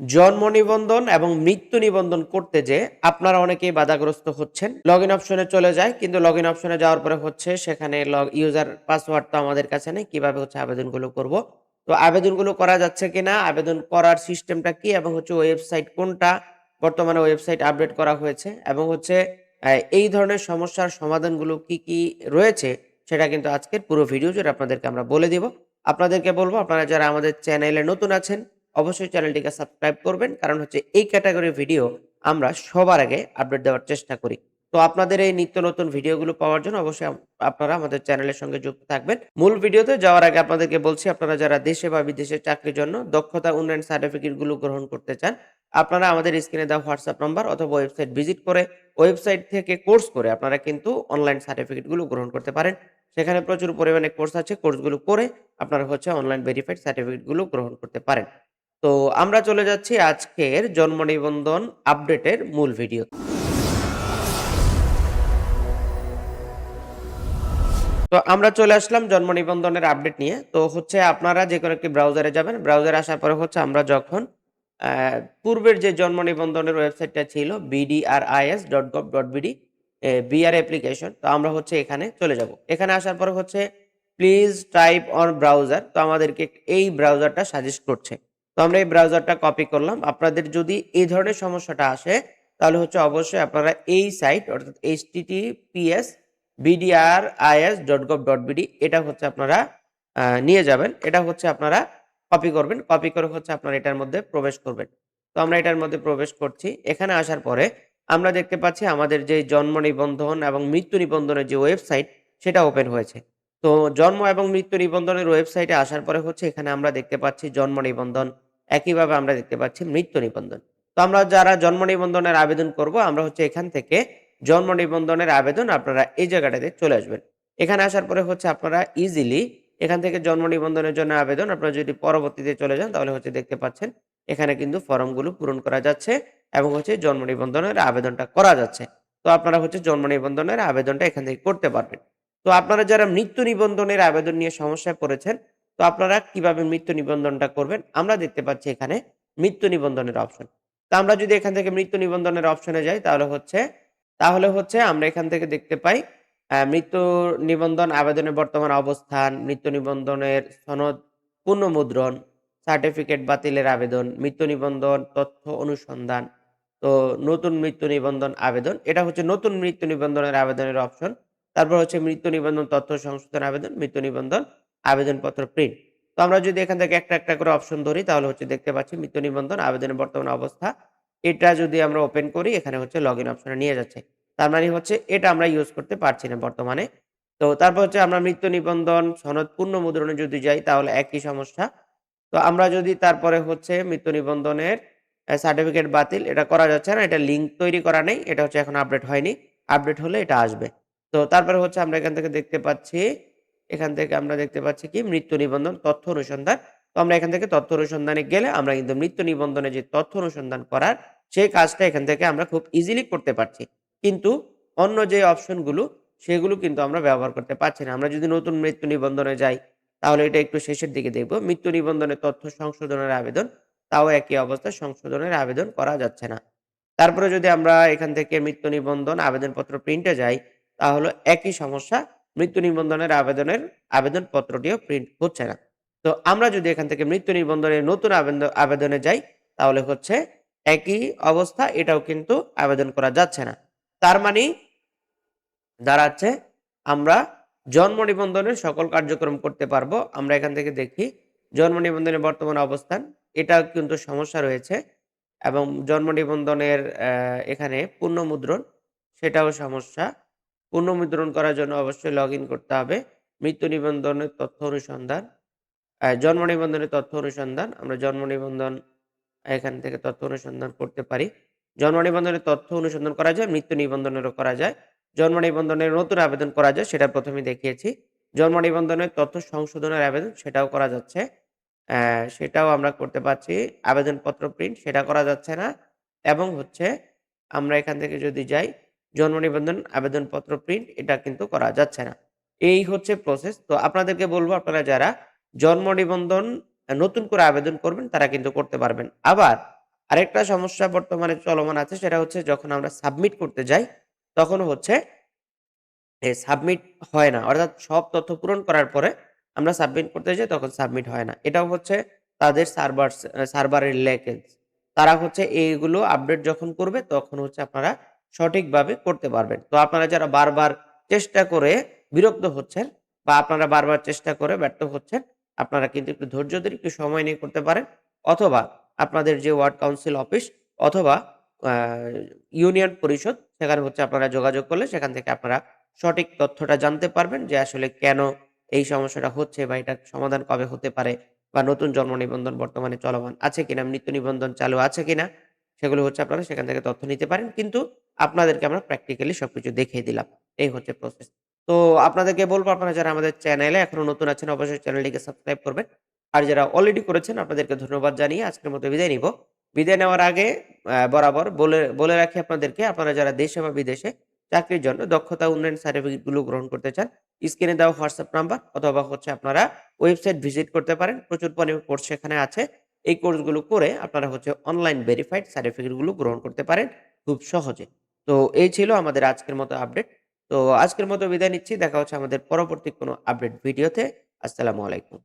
জন্ম নিবন্ধন এবং মৃত্যু নিবন্ধন করতে যে আপনারা অনেকেই বাধাগ্রস্ত হচ্ছেন। লগ ইন অপশনে চলে যায়, কিন্তু লগ ইন অপশনে যাওয়ার পরে হচ্ছে সেখানে লগ ইউজার পাসওয়ার্ড তো আমাদের কাছে নেই, কীভাবে হচ্ছে আবেদনগুলো করব? তো আবেদনগুলো করা যাচ্ছে কিনা, আবেদন করার সিস্টেমটা কি এবং হচ্ছে ওয়েবসাইট কোনটা, বর্তমানে ওয়েবসাইট আপডেট করা হয়েছে এবং হচ্ছে এই ধরনের সমস্যার সমাধানগুলো কি কি রয়েছে সেটা কিন্তু আজকের পুরো ভিডিও জুড়ে আপনাদেরকে আমরা বলে দিব। আপনাদেরকে বলব, আপনারা যারা আমাদের চ্যানেলে নতুন আছেন অবশ্যই চ্যানেলটিকে সাবস্ক্রাইব করবেন, কারণ হচ্ছে এই ক্যাটাগরির ভিডিও আমরা সবার আগে আপডেট দেওয়ার চেষ্টা করি। তো আপনাদের এই নিত্য নতুন ভিডিওগুলো পাওয়ার জন্য অবশ্যই আপ- আপনারা আমাদের চ্যানেলের সঙ্গে যুক্ত থাকবেন। মূল ভিডিওতে যাওয়ার আগে আপনাদেরকে বলছি, আপনারা যারা দেশে বা বিদেশে চাকরির জন্য দক্ষতা উন্নয়ন সার্টিফিকেটগুলো গ্রহণ করতে চান, আপনারা আমাদের স্ক্রিনে দেওয়া হোয়াটসঅ্যাপ নাম্বার অথবা ওয়েবসাইট ভিজিট করে ওয়েবসাইট থেকে কোর্স করে আপনারা কিন্তু অনলাইন সার্টিফিকেটগুলো গ্রহণ করতে পারেন। সেখানে প্রচুর পরিমাণে কোর্স আছে, কোর্সগুলো করে আপনারা হচ্ছে অনলাইন ভেরিফাইড সার্টিফিকেটগুলো গ্রহণ করতে পারেন। তো আমরা চলে যাচ্ছি আজকের জন্ম নিবন্ধন আপডেটের মূল ভিডিও। তো আমরা চলে আসলাম জন্ম নিবন্ধনের আপডেট নিয়ে। তো হচ্ছে আপনারা যে কোনো একটি ব্রাউজারে যাবেন। ব্রাউজারে আসার পরে হচ্ছে আমরা যখন পূর্বের যে জন্ম নিবন্ধনের ওয়েবসাইটটা ছিল BDRIS dot gov dot BD BR application তো আমরা হচ্ছে এখানে চলে যাব। এখানে আসার পরে হচ্ছে প্লিজ টাইপ অন ব্রাউজার তো আমাদেরকে এই ব্রাউজারটা সাজেস্ট করছে। তো আমরা এই ব্রাউজারটা কপি করলাম। আপনাদের যদি এই ধরনের সমস্যাটা আসে, তাহলে হচ্ছে অবশ্যই আপনারা এই সাইট অর্থাৎ H TTPS BDR IS dot gov dot BD এটা হচ্ছে আপনারা নিয়ে যাবেন। এটা হচ্ছে আপনারা কপি করবেন। কপি করে হচ্ছে আপনারা এটার মধ্যে প্রবেশ করবেন। তো আমরা এটার মধ্যে প্রবেশ করছি। এখানে আসার পরে আমরা দেখতে পাচ্ছি আমাদের যে জন্ম নিবন্ধন এবং মৃত্যু নিবন্ধনের যে ওয়েবসাইট সেটা ওপেন হয়েছে। তো জন্ম এবং মৃত্যু নিবন্ধনের ওয়েবসাইটে আসার পরে হচ্ছে এখানে আমরা দেখতে পাচ্ছি জন্ম নিবন্ধন একইভাবে আমরা দেখতে পাচ্ছি মৃত্যু নিবন্ধন। তো আমরা যারা জন্ম নিবন্ধনের আবেদন করব, আমরা হচ্ছে এখান থেকে জন্ম নিবন্ধনের আবেদন আপনারা এই জায়গাটাতে চলে আসবেন। এখানে আসার পরে হচ্ছে আপনারা ইজিলি এখান থেকে জন্ম নিবন্ধনের জন্য আবেদন, আপনারা যদি পরবর্তীতে চলে যান তাহলে হচ্ছে দেখতে পাচ্ছেন এখানে কিন্তু ফর্মগুলো পূরণ করা যাচ্ছে এবং হচ্ছে জন্ম নিবন্ধনের আবেদনটা করা যাচ্ছে। তো আপনারা হচ্ছে জন্ম নিবন্ধনের আবেদনটা এখান থেকে করতে পারবেন। তো আপনারা যারা মৃত্যু নিবন্ধনের আবেদন নিয়ে সমস্যায় পড়েছেন তো আপনারা কীভাবে মৃত্যু নিবন্ধনটা করবেন? আমরা দেখতে পাচ্ছি এখানে মৃত্যু নিবন্ধনের অপশন তো আমরা যদি এখান থেকে মৃত্যু নিবন্ধনের অপশনে যাই, তাহলে হচ্ছে তাহলে হচ্ছে আমরা এখান থেকে দেখতে পাই মৃত্যু নিবন্ধন, আবেদনের বর্তমান অবস্থান, মৃত্যু নিবন্ধনের সনদ পুনঃমুদ্রণ সার্টিফিকেট বাতিলের আবেদন, মৃত্যু নিবন্ধন, তথ্য অনুসন্ধান, তো নতুন মৃত্যু নিবন্ধন আবেদন। এটা হচ্ছে নতুন মৃত্যু নিবন্ধনের আবেদনের অপশন তারপর হচ্ছে মৃত্যু নিবন্ধন, তথ্য সংশোধন আবেদন, মৃত্যু নিবন্ধন আবেদনপত্র প্রিন্ট তো আমরা যদি এখান থেকে একটা একটা করে অপশন ধরি, তাহলে হচ্ছে দেখতে পাচ্ছি মৃত্যু নিবন্ধন, আবেদনের বর্তমান অবস্থা। এটা যদি আমরা ওপেন করি, এখানে হচ্ছে লগ ইন অপশনে নিয়ে যাচ্ছে। তার মানে হচ্ছে এটা আমরা ইউজ করতে পারছি না বর্তমানে। তো তারপর হচ্ছে আমরা মৃত্যু নিবন্ধন, সনদ, পূর্ণ মুদ্রণে যদি যাই, তাহলে একই সমস্যা। তো আমরা যদি তারপরে হচ্ছে মৃত্যু নিবন্ধনের সার্টিফিকেট বাতিল, এটা করা যাচ্ছে না, এটা লিঙ্ক তৈরি করা নেই, এটা হচ্ছে এখন আপডেট হয়নি। আপডেট হলে এটা আসবে। তো তারপরে হচ্ছে আমরা এখান থেকে দেখতে পাচ্ছি এখান থেকে আমরা দেখতে পাচ্ছি কি, মৃত্যু নিবন্ধন, তথ্য অনুসন্ধান। তো আমরা এখান থেকে তথ্য অনুসন্ধানে গেলে আমরা কিন্তু মৃত্যু নিবন্ধনে যে তথ্য অনুসন্ধান করার, সেই কাজটা এখান থেকে আমরা খুব ইজিলি করতে পারছি। কিন্তু অন্য যে অপশনগুলো, সেগুলো কিন্তু আমরা ব্যবহার করতে পারছি না। আমরা যদি নতুন মৃত্যু নিবন্ধনে যাই, তাহলে এটা একটু শেষের দিকে দেখব। মৃত্যু নিবন্ধনে তথ্য সংশোধনের আবেদন, তাও একই অবস্থায় সংশোধনের আবেদন করা যাচ্ছে না। তারপরে যদি আমরা এখান থেকে মৃত্যু নিবন্ধন আবেদনপত্র প্রিন্টে যাই, তাহলে একই সমস্যা মৃত্যু নিবন্ধনের আবেদনের আবেদনপত্রটিও প্রিন্ট হচ্ছে না। তো আমরা যদি এখান থেকে মৃত্যু নিবন্ধনের নতুন আবেদন, আবেদনে যাই, তাহলে হচ্ছে একই অবস্থা, এটাও কিন্তু আবেদন করা যাচ্ছে না। তার মানে দাঁড়াচ্ছে, আমরা জন্ম নিবন্ধনের সকল কার্যক্রম করতে পারব, আমরা এখান থেকে দেখি জন্ম নিবন্ধনের বর্তমান অবস্থান এটা কিন্তু সমস্যা রয়েছে এবং জন্ম নিবন্ধনের এখানে পুনঃমুদ্রণ সেটাও সমস্যা। পুনঃমুদ্রণ করার জন্য অবশ্যই লগ করতে হবে। মৃত্যু নিবন্ধনের তথ্য অনুসন্ধান জন্ম নিবন্ধনের তথ্য অনুসন্ধান, আমরা জন্ম নিবন্ধন, এখান থেকে তথ্য অনুসন্ধান করতে পারি। জন্ম নিবন্ধনের তথ্য অনুসন্ধান করা যায়, মৃত্যু নিবন্ধনেরও করা যায়। জন্ম নিবন্ধনের নতুন আবেদন করা যায়, সেটা প্রথমে দেখিয়েছি। জন্ম নিবন্ধনের তথ্য সংশোধনের আবেদন, সেটাও করা যাচ্ছে। সেটাও আমরা করতে পারছি। আবেদনপত্র প্রিন্ট সেটা করা যাচ্ছে না। এবং হচ্ছে, আমরা এখান থেকে যদি যাই জন্ম নিবন্ধন, আবেদনপত্র প্রিন্ট এটা কিন্তু করা যাচ্ছে না এই হচ্ছে প্রসেস তো আপনাদেরকে বলব আপনারা যারা জন্ম নিবন্ধন নতুন করে আবেদন করবেন, তারা কিন্তু করতে পারবেন আবার আরেকটা সমস্যা বর্তমানে চলমান আছে, সেটা হচ্ছে যখন আমরা সাবমিট করতে যাই, তখন হচ্ছে সাবমিট হয় না। অর্থাৎ সব তথ্য পূরণ করার পরে আমরা সাবমিট করতে যাই, তখন সাবমিট হয় না। এটাও হচ্ছে তাদের সার্ভার সার্ভারের ল্যাকেজ। তারা হচ্ছে এইগুলো আপডেট যখন করবে, তখন হচ্ছে আপনারা সঠিকভাবে করতে পারবেন। তো আপনারা যারা বারবার চেষ্টা করে বিরক্ত হচ্ছেন বা আপনারা বারবার চেষ্টা করে ব্যর্থ হচ্ছেন, আপনারা কিন্তু একটু ধৈর্য ধরে একটু সময় নিয়ে করতে পারেন। অথবা আপনাদের যে ওয়ার্ড কাউন্সিল অফিস অথবা ইউনিয়ন পরিষদ সেখানে হচ্ছে আপনারা যোগাযোগ করলে সেখান থেকে আপনারা সঠিক তথ্যটা জানতে পারবেন যে আসলে কেন এই সমস্যাটা হচ্ছে বা এটার সমাধান কবে হতে পারে বা নতুন জন্ম নিবন্ধন বর্তমানে চলমান আছে কিনা, মৃত্যু নিবন্ধন চালু আছে কিনা সেগুলো হচ্ছে আপনারা সেখান থেকে তথ্য নিতে পারেন। কিন্তু আপনাদেরকে আমরা প্র্যাকটিক্যালি সবকিছু দেখিয়ে দিলাম। এই হচ্ছে প্রসেস। তো আপনাদেরকে বলব আপনারা যারা আমাদের চ্যানেলে এখনও নতুন আছেন অবশ্যই চ্যানেলটিকে সাবস্ক্রাইব করবেন। আর যারা অলরেডি করেছেন আপনাদেরকে ধন্যবাদ জানিয়ে আজকের মতো বিদায় নিব। বিদায় নেওয়ার আগে বরাবর বলে বলে রাখি আপনাদেরকে আপনারা যারা দেশে বা বিদেশে চাকরির জন্য দক্ষতা উন্নয়ন সার্টিফিকেটগুলো গ্রহণ করতে চান, স্ক্রিনে দেওয়া হোয়াটসঅ্যাপ নাম্বার অথবা হচ্ছে আপনারা ওয়েবসাইট ভিজিট করতে পারেন। প্রচুর পরিমাণে কোর্স সেখানে আছে। এই কোর্সগুলো করে আপনারা হচ্ছে অনলাইন ভেরিফাইড সার্টিফিকেটগুলো গ্রহণ করতে পারেন খুব সহজে। তো এই ছিল আমাদের আজকের মতো আপডেট। তো আজকের মতো বিদায় নিচ্ছি। দেখা হচ্ছে আমাদের পরবর্তী কোনো আপডেট ভিডিওতে। আসসালামু আলাইকুম।